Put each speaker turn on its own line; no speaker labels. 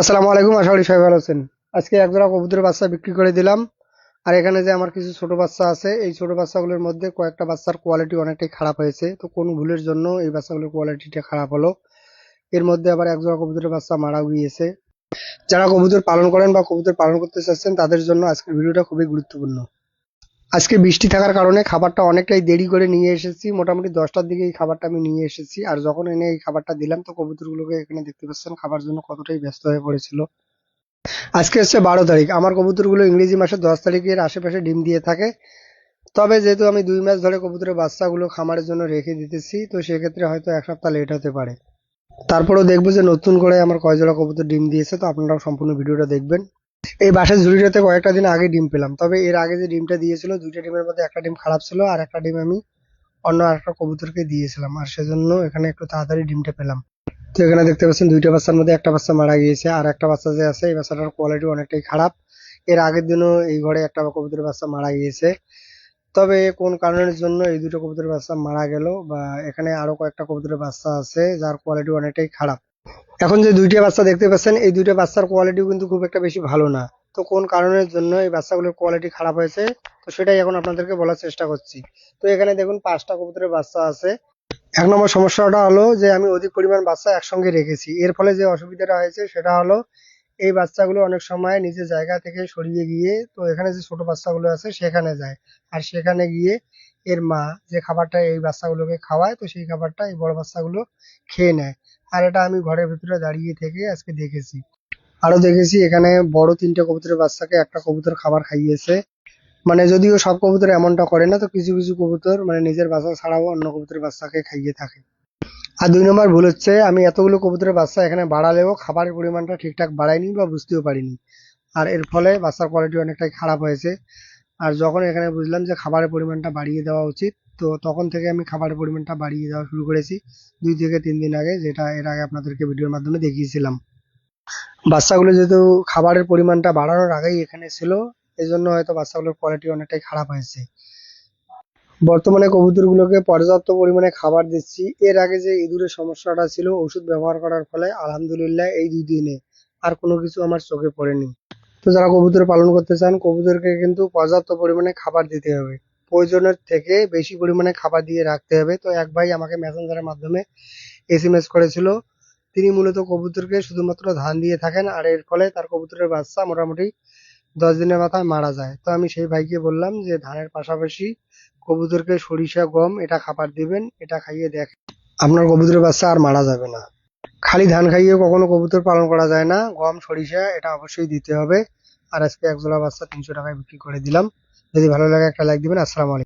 আসসালামু আলাইকুম, আশা সবাই ভালো আছেন। আজকে এক জোড়া কবুতরের বাচ্চা বিক্রি করে দিলাম। আর এখানে যে আমার কিছু ছোট বাচ্চা আছে, এই ছোট বাচ্চাগুলোর মধ্যে কয়েকটা বাচ্চার কোয়ালিটি অনেকটাই খারাপ হয়েছে। তো কোন ভুলের জন্য এই বাচ্চাগুলোর কোয়ালিটিটা খারাপ হলো। এর মধ্যে আবার এক জোড়া কবুতরের বাচ্চা মারা গিয়েছে। যারা কবুতর পালন করেন বা কবুতর পালন করতে চাচ্ছেন, তাদের জন্য আজকের ভিডিওটা খুবই গুরুত্বপূর্ণ। আজকে বৃষ্টি থাকার কারণে খাবারটা অনেকটাই দেরি করে নিয়ে এসেছি। মোটামুটি দশটার দিকে এই খাবারটা আমি নিয়ে এসেছি। আর যখন এনে এই খাবারটা দিলাম, তো কবুতরগুলোকে এখানে দেখতে পাচ্ছেন, খাবার জন্য কতটাই ব্যস্ত হয়ে পড়েছিল। আজকে হচ্ছে বারো তারিখ। আমার কবুতরগুলো ইংরেজি মাসের দশ তারিখের আশেপাশে ডিম দিয়ে থাকে। তবে যেহেতু আমি দুই মাস ধরে কবুতরের বাচ্চাগুলো খামারের জন্য রেখে দিতেছি, তো সেক্ষেত্রে হয়তো এক সপ্তাহ লেট হতে পারে। তারপরেও দেখব যে নতুন করে আমার কয় জোড়া কবুতর ডিম দিয়েছে, তো আপনারাও সম্পূর্ণ ভিডিওটা দেখবেন। এই বাসার ঝুড়িটাতে কয়েকটা দিন আগে ডিম পেলাম। তবে এর আগে যে ডিমটা দিয়েছিল, দুইটা ডিমের মধ্যে একটা ডিম খারাপ ছিল আর একটা ডিম আমি অন্য আরেকটা কবুতরকে দিয়েছিলাম। আর সেজন্য এখানে একটু তাড়াতাড়ি ডিমটা পেলাম। তো এখানে দেখতে পাচ্ছেন দুইটা বাচ্চার মধ্যে একটা বাচ্চা মারা গিয়েছে আর একটা বাচ্চা যে আছে, এই বাচ্চাটার কোয়ালিটি অনেকটাই খারাপ। এর আগের দিনও এই ঘরে একটা কবুতরের বাচ্চা মারা গিয়েছে। তবে কোন কারণের জন্য এই দুটো কবুতরের বাচ্চা মারা গেল বা এখানে আরও কয়েকটা কবুতরের বাচ্চা আছে, যার কোয়ালিটি অনেকটাই খারাপ। এখন যে দুইটা বাচ্চা দেখতে পাচ্ছেন, এই দুইটা বাচ্চার কোয়ালিটি কিন্তু খুব একটা বেশি ভালো না। তো কোন কারণের জন্য এই বাচ্চাগুলোর কোয়ালিটি খারাপ হয়েছে? তো সেটাই এখন আপনাদেরকে বলার চেষ্টা করছি। তো এখানে দেখুন পাঁচটা কবুতরের বাচ্চা আছে। এক নম্বর সমস্যাটা হলো যে আমি অধিক পরিমাণ বাচ্চা একসঙ্গে রেখেছি। এর ফলে যে অসুবিধাটা হয়েছে সেটা হলো এই বাচ্চাগুলো অনেক সময় নিজের জায়গা থেকে সরিয়ে গিয়ে, তো এখানে যে ছোট বাচ্চাগুলো আছে সেখানে যায়। আর সেখানে গিয়ে এর মা যে খাবারটা এই বাচ্চাগুলোকে খাওয়ায়, তো সেই খাবারটা এই বড় বাচ্চাগুলো খেয়ে নেয়। আর এটা আমি ঘরের ভিতরে দাঁড়িয়ে থেকে আজকে দেখেছি। আরও দেখেছি এখানে বড় তিনটে কবুতরের বাচ্চাকে একটা কবুতর খাবার খাইয়েছে। মানে যদিও সব কবুতর এমনটা করে না, তো কিছু কিছু কবুতর মানে নিজের বাচ্চা ছাড়াও অন্য কবুতরের বাচ্চাকে খাইয়ে থাকে। আর দুই নম্বর ভুল হচ্ছে, আমি এতগুলো কবুতরের বাচ্চা এখানে বাড়ালেও খাবারের পরিমাণটা ঠিকঠাক বাড়াইনি বা বুঝতেও পারিনি। আর এর ফলে বাচ্চার কোয়ালিটি অনেকটাই খারাপ হয়েছে। আর যখন এখানে বুঝলাম যে খাবারের পরিমাণটা বাড়িয়ে দেওয়া উচিত, তো তখন থেকে আমি খাবারের পরিমাণটা বাড়িয়ে দেওয়া শুরু করেছি দুই থেকে তিন দিন আগে, যেটা এর আগে আপনাদেরকে ভিডিওর মাধ্যমে দেখিয়েছিলাম। বাচ্চাগুলো যেহেতু খাবারের পরিমাণটা বাড়ানোর আগেই এখানে ছিল এই জন্য হয়তো বাচ্চাগুলোর কোয়ালিটি অনেকটাই খারাপ হয়েছে। বর্তমানে কবুতরগুলোকে পর্যাপ্ত পরিমাণে খাবার দিচ্ছি। এর আগে যে ইঁদুরের সমস্যাটা ছিল, ওষুধ ব্যবহার করার ফলে আলহামদুলিল্লাহ এই দুই দিনে আর কোনো কিছু আমার চোখে পড়েনি। তো যারা কবুতর পালন করতে চান, কবুতরকে কিন্তু পর্যাপ্ত পরিমাণে খাবার দিতে হবে। প্রয়োজনের থেকে বেশি পরিমাণে খাবার দিয়ে রাখতে হবে। তো এক ভাই আমাকে মেসেঞ্জারের মাধ্যমে এসএমএস করেছিল। তিনি মূলত কবুতরকে শুধুমাত্র ধান দিয়ে থাকেন আর এর ফলে তার কবুতরের বাচ্চা মোটামুটি দশ দিনের মাথায় মারা যায়। তো আমি সেই ভাইকে বললাম যে, ধানের পাশাপাশি কবুতরকে সরিষা, গম, এটা খাবার দিবেন, এটা খাইয়ে দেখ আপনার কবুতরের বাচ্চা আর মারা যাবে না। খালি ধান খাইয়ে কখনো কবুতর পালন করা যায় না। গম, সরিষা, এটা অবশ্যই দিতে হবে। আর আজকে এক জোড়া বাচ্চা তিনশো টাকায় বিক্রি করে দিলাম। যদি ভালো লাগে একটা লাইক দিবেন। আসসালামু আলাইকুম।